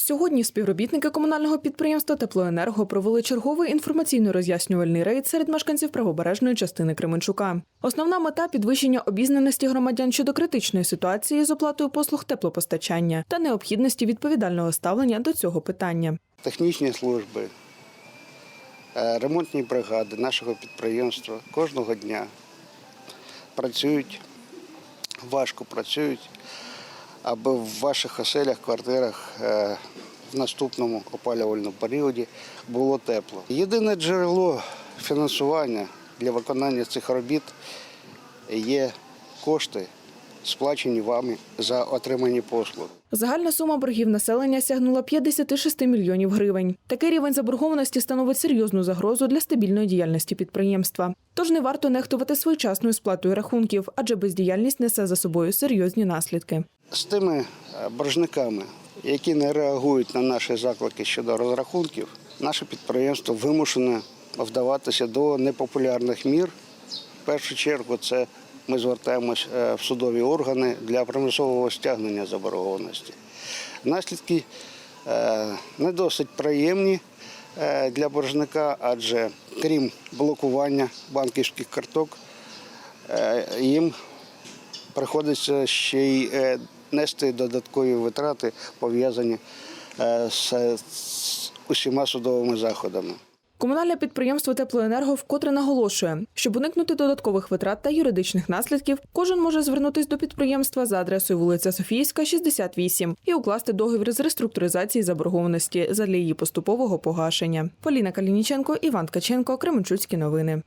Сьогодні співробітники комунального підприємства Теплоенерго провели черговий інформаційно-роз'яснювальний рейд серед мешканців правобережної частини Кременчука. Основна мета підвищення обізнаності громадян щодо критичної ситуації з оплатою послуг теплопостачання та необхідності відповідального ставлення до цього питання. технічні служби, е, ремонтні бригади нашого підприємства кожного дня працюють, важко працюють, аби в ваших оселях, квартирах е, в наступному опалювальному періоді було тепло. Єдине джерело фінансування для виконання цих робіт є кошти, сплачені вами за отримані послуги. Загальна сума боргів населення сягнула 56 мільйонів гривень. Такий рівень заборгованості становить серйозну загрозу для стабільної діяльності підприємства. Тож не варто нехтувати своєчасною сплатою рахунків, адже бездіяльність несе за собою серйозні наслідки. З тими е, боржниками, які не реагують на наші заклики щодо розрахунків, наше підприємство вимушене вдаватися до непопулярних мір. В першу чергу це ми звертаємось е, в судові органи для примусового стягнення заборгованості. Наслідки е, не досить приємні е, для боржника, адже крім блокування банківських карток, їм приходиться ще й нести додаткові витрати, пов'язані з усіма судовими заходами. Комунальне підприємство Теплоенерго вкотре наголошує, щоб уникнути додаткових витрат та юридичних наслідків, кожен може звернутися до підприємства за адресою вулиця Софійська, 68 і укласти договір з реструктуризації заборгованості задля її поступового погашення. Поліна Калініченко, Іван Ткаченко, Кременчуцькі новини.